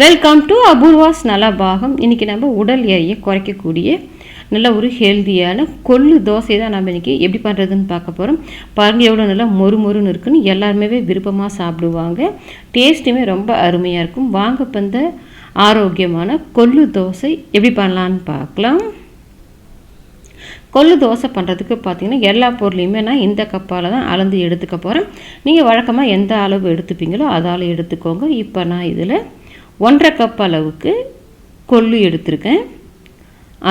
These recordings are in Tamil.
வெல்கம் டு அபூர்வாஸ் பாகம் இன்றைக்கி நம்ம உடல் எரியை குறைக்கக்கூடிய நல்ல ஒரு ஹெல்த்தியான கொள்ளு தோசை தான் நம்ம இன்றைக்கி எப்படி பண்ணுறதுன்னு பார்க்க போகிறோம் பாருங்க எவ்வளோ நல்லா மொறு மொறுன்னு இருக்குன்னு எல்லாருமே விருப்பமாக சாப்பிடுவாங்க. டேஸ்ட்டுமே ரொம்ப அருமையாக இருக்கும். வாங்க பந்த இந்த ஆரோக்கியமான கொள்ளு தோசை எப்படி பண்ணலான்னு பார்க்கலாம். கொள்ளு தோசை பண்ணுறதுக்கு பார்த்திங்கன்னா எல்லா பொருளையுமே நான் இந்த கப்பால் தான் அளந்து எடுத்துக்க போகிறேன் நீங்கள் வழக்கமாக எந்த அளவு எடுத்துப்பீங்களோ அதால் எடுத்துக்கோங்க. இப்போ நான் இதில் ஒன்றரை கப் அளவுக்கு கொள்ளு எடுத்திருக்கேன்.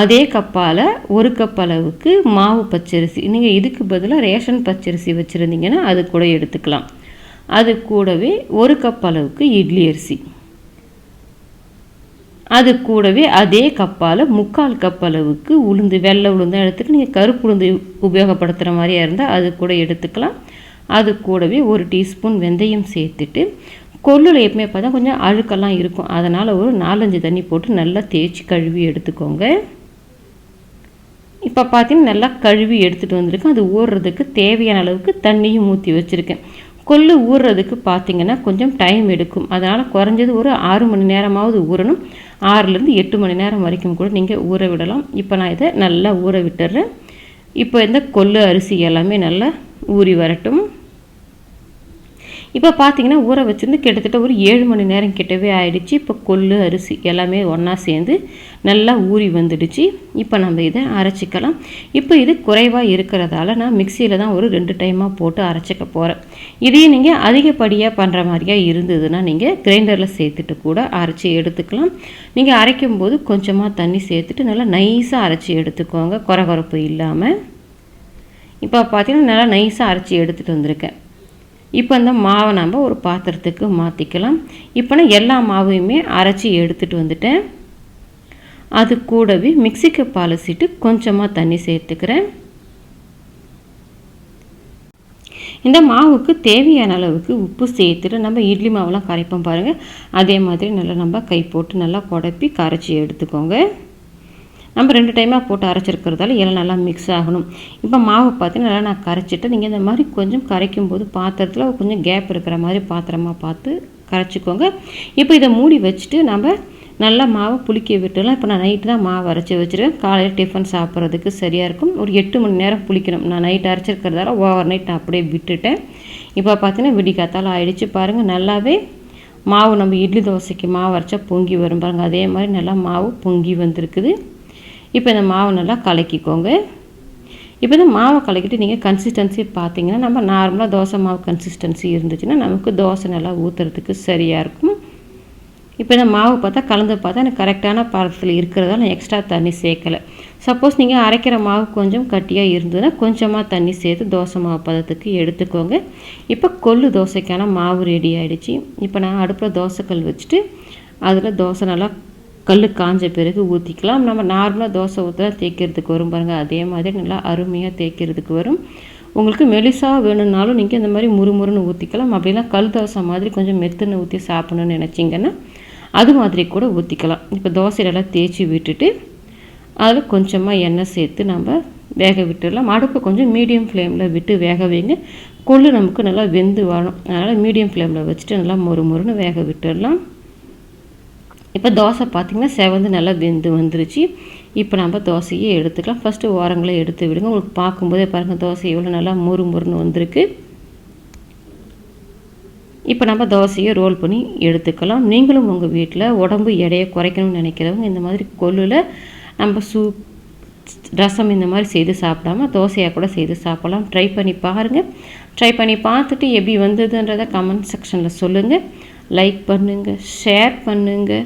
அதே கப்பால் ஒரு கப் அளவுக்கு மாவு பச்சரிசி. நீங்கள் இதுக்கு பதிலாக ரேஷன் பச்சரிசி வச்சுருந்தீங்கன்னா அது கூட எடுத்துக்கலாம். அது கூடவே ஒரு கப் அளவுக்கு இட்லி அரிசி. அது கூடவே அதே கப்பால் முக்கால் கப் அளவுக்கு உளுந்து வெள்ளை உளுந்தாக எடுத்துட்டு நீங்கள் கருப்பு உளுந்து உபயோகப்படுத்துகிற மாதிரியா இருந்தால் அது கூட எடுத்துக்கலாம். அது கூடவே ஒரு டீஸ்பூன் வெந்தயம் சேர்த்துட்டு கொள்ளில் எப்பவுமே பார்த்தா கொஞ்சம் அழுக்கெல்லாம் இருக்கும். அதனால் ஒரு நாலஞ்சு தண்ணி போட்டு நல்லா தேய்ச்சி கழுவி எடுத்துக்கோங்க. இப்போ பார்த்தீங்கன்னா நல்லா கழுவி எடுத்துகிட்டு வந்திருக்கேன். அது ஊறுறதுக்கு தேவையான அளவுக்கு தண்ணியும் ஊற்றி வச்சுருக்கேன். கொள்ளு ஊறுறதுக்கு பார்த்தீங்கன்னா கொஞ்சம் டைம் எடுக்கும். அதனால் குறைஞ்சது ஒரு ஆறு மணி நேரமாவது ஊறணும். ஆறுலேருந்து எட்டு மணி நேரம் வரைக்கும் கூட நீங்கள் ஊற விடலாம். இப்போ நான் இதை நல்லா ஊற விட்டுறேன். இப்போ இந்த கொள்ளு அரிசி எல்லாமே நல்லா ஊறி வரட்டும். இப்போ பார்த்தீங்கன்னா ஊற வச்சுருந்து கிட்டத்தட்ட ஒரு ஏழு மணி நேரம் கிட்டவே ஆயிடுச்சு. இப்போ கொள்ளு அரிசி எல்லாமே ஒன்றா சேர்ந்து நல்லா ஊறி வந்துடுச்சு. இப்போ நம்ம இதை அரைச்சிக்கலாம். இப்போ இது குறைவாக இருக்கிறதால நான் மிக்சியில் தான் ஒரு ரெண்டு டைமாக போட்டு அரைச்சிக்க போகிறேன் இதையும் நீங்கள் அதிகப்படியாக பண்ணுற மாதிரியா இருந்ததுன்னா நீங்கள் கிரைண்டரில் சேர்த்துட்டு கூட அரைச்சி எடுத்துக்கலாம். நீங்கள் அரைக்கும் போது கொஞ்சமாக தண்ணி சேர்த்துட்டு நல்லா நைஸாக அரைச்சி எடுத்துக்கோங்க. குறகுறப்பு இல்லாமல் இப்போ பார்த்தீங்கன்னா நல்லா நைஸாக அரைச்சி எடுத்துகிட்டு வந்திருக்கேன். இப்போ இந்த மாவை நம்ம ஒரு பாத்திரத்துக்கு மாற்றிக்கலாம் இப்போ நான் எல்லா மாவையுமே அரைச்சி எடுத்துகிட்டு வந்துட்டேன். அது கூடவே மிக்சிக்கு பாலசிட்டு கொஞ்சமாக தண்ணி சேர்த்துக்கிறேன். இந்த மாவுக்கு தேவையான அளவுக்கு உப்பு சேர்த்துட்டு நம்ம இட்லி மாவெல்லாம் கரைப்போம் பாருங்கள் அதே மாதிரி நல்லா நம்ம கை போட்டு நல்லா குடப்பி கரைச்சி எடுத்துக்கோங்க. நம்ம ரெண்டு டைமாக போட்டு அரைச்சிருக்கிறதால எல்லாம் நல்லா மிக்ஸ் ஆகணும். இப்போ மாவு பார்த்தீங்கன்னா நல்லா நான் கரைச்சிட்டு நீங்கள் இந்த மாதிரி கொஞ்சம் கரைக்கும் போது பாத்திரத்தில் கொஞ்சம் கேப் இருக்கிற மாதிரி பாத்திரமாக பார்த்து கரைச்சிக்கோங்க. இப்போ இதை மூடி வச்சுட்டு நம்ம நல்லா மாவை புளிக்க விட்டுலாம் இப்போ நான் நைட்டு தான் மாவு அரைச்சி வச்சுருக்கேன். காலையில் டிஃபன் சாப்பிட்றதுக்கு சரியாக இருக்கும். ஒரு எட்டு மணி நேரம் புளிக்கணும். நான் நைட் அரைச்சிருக்கிறதால ஓவர் நைட் நான் அப்படியே விட்டுட்டேன். இப்போ பார்த்தீங்கன்னா விடிக்காத்தால் ஆயிடுச்சு பாருங்கள் நல்லாவே மாவு நம்ம இட்லி தோசைக்கு மாவு அரைச்சா பொங்கி வரும் பாருங்கள் அதே மாதிரி நல்லா மாவு பொங்கி வந்திருக்குது. இப்போ இந்த மாவை நல்லா கலக்கிக்கோங்க. இப்போ இந்த மாவை கலக்கிட்டு நீங்கள் கன்சிஸ்டன்சி பார்த்தீங்கன்னா நம்ம நார்மலாக தோசை மாவு கன்சிஸ்டன்சி இருந்துச்சுன்னா நமக்கு தோசை நல்லா ஊற்றுறதுக்கு சரியாக இருக்கும். இப்போ இந்த மாவு பார்த்தா கலந்து பார்த்தா எனக்கு கரெக்டான பதத்தில் இருக்கிறதால நான் எக்ஸ்ட்ரா தண்ணி சேர்க்கலை. சப்போஸ் நீங்கள் அரைக்கிற மாவு கொஞ்சம் கட்டியாக இருந்ததுன்னா கொஞ்சமாக தண்ணி சேர்த்து தோசை மாவு பதத்துக்கு எடுத்துக்கோங்க. இப்போ கொள்ளு தோசைக்கான மாவு ரெடி ஆகிடுச்சு இப்போ நான் அடுப்பில் தோசைக்கல் வச்சுட்டு அதில் தோசை நல்லா கல் காஞ்ச பிறகு ஊற்றிக்கலாம் நம்ம நார்மலாக தோசை ஊற்றினா தேய்க்கிறதுக்கு வரும் பாருங்கள் அதே மாதிரி நல்லா அருமையாக தேய்க்கிறதுக்கு வரும். உங்களுக்கு மெலிசாக வேணும்னாலும் நீங்கள் இந்த மாதிரி முறுமுறுன்னு ஊற்றிக்கலாம் அப்படிலாம் கல் தோசை மாதிரி கொஞ்சம் மெத்துன்னு ஊற்றி சாப்பிடணும்னு நினச்சிங்கன்னா அது மாதிரி கூட ஊற்றிக்கலாம் இப்போ தோசையிலலாம் தேய்ச்சி விட்டுட்டு அதில் கொஞ்சமாக எண்ணெய் சேர்த்து நம்ம வேக விட்டுடலாம். அடுப்பு கொஞ்சம் மீடியம் ஃப்ளேமில் விட்டு வேக வைங்க. கொள்ளு நமக்கு நல்லா வெந்து வாழும் அதனால் மீடியம் ஃப்ளேமில் வச்சுட்டு நல்லா மொறு மொறுன்னு வேக விட்டுடலாம். இப்போ தோசை பார்த்திங்கன்னா செவந்து நல்லா வெந்து வந்துருச்சு. இப்போ நம்ம தோசையே எடுத்துக்கலாம். ஃபஸ்ட்டு ஓரங்களை எடுத்து விடுங்க. உங்களுக்கு பார்க்கும்போதே பாருங்கள் தோசை எவ்வளோ நல்லா முறு முறுன்னு வந்திருக்கு. இப்போ நம்ம தோசையை ரோல் பண்ணி எடுத்துக்கலாம். நீங்களும் உங்கள் வீட்டில் உடம்பு எடையை குறைக்கணும்னு நினைக்கிறவங்க இந்த மாதிரி கொள்ளில் நம்ம சூப் ரசம் இந்த மாதிரி செய்து சாப்பிடாம தோசையாக கூட செய்து சாப்பிடலாம். ட்ரை பண்ணி பாருங்கள் ட்ரை பண்ணி பார்த்துட்டு எப்படி வந்ததுன்றதை கமெண்ட் செக்ஷனில் சொல்லுங்கள் லைக் பண்ணுங்கள் ஷேர் பண்ணுங்கள்